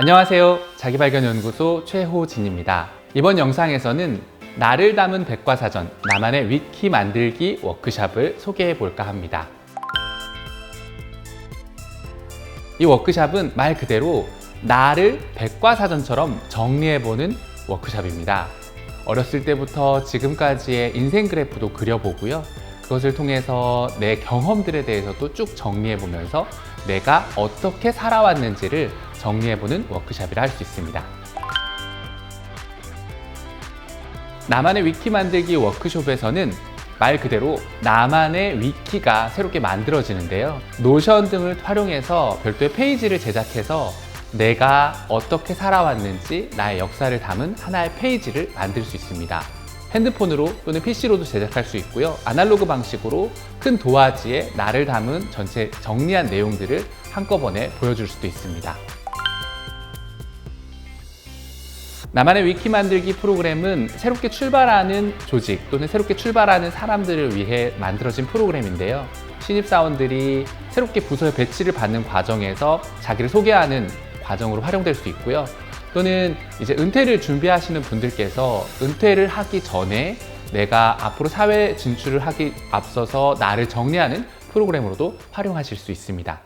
안녕하세요. 자기발견연구소 최호진입니다. 이번 영상에서는 나를 담은 백과사전, 나만의 위키 만들기 워크샵을 소개해 볼까 합니다. 이 워크샵은 말 그대로 나를 백과사전처럼 정리해보는 워크샵입니다. 어렸을 때부터 지금까지의 인생 그래프도 그려보고요. 그것을 통해서 내 경험들에 대해서도 쭉 정리해보면서 내가 어떻게 살아왔는지를 정리해보는 워크샵이라 할 수 있습니다. 나만의 위키 만들기 워크숍에서는 말 그대로 나만의 위키가 새롭게 만들어지는데요. 노션 등을 활용해서 별도의 페이지를 제작해서 내가 어떻게 살아왔는지 나의 역사를 담은 하나의 페이지를 만들 수 있습니다. 핸드폰으로 또는 PC로도 제작할 수 있고요. 아날로그 방식으로 큰 도화지에 나를 담은 전체 정리한 내용들을 한꺼번에 보여줄 수도 있습니다. 나만의 위키 만들기 프로그램은 새롭게 출발하는 조직 또는 새롭게 출발하는 사람들을 위해 만들어진 프로그램인데요. 신입사원들이 새롭게 부서에 배치를 받는 과정에서 자기를 소개하는 과정으로 활용될 수 있고요. 또는 이제 은퇴를 준비하시는 분들께서 은퇴를 하기 전에 내가 앞으로 사회 진출을 하기 앞서서 나를 정리하는 프로그램으로도 활용하실 수 있습니다.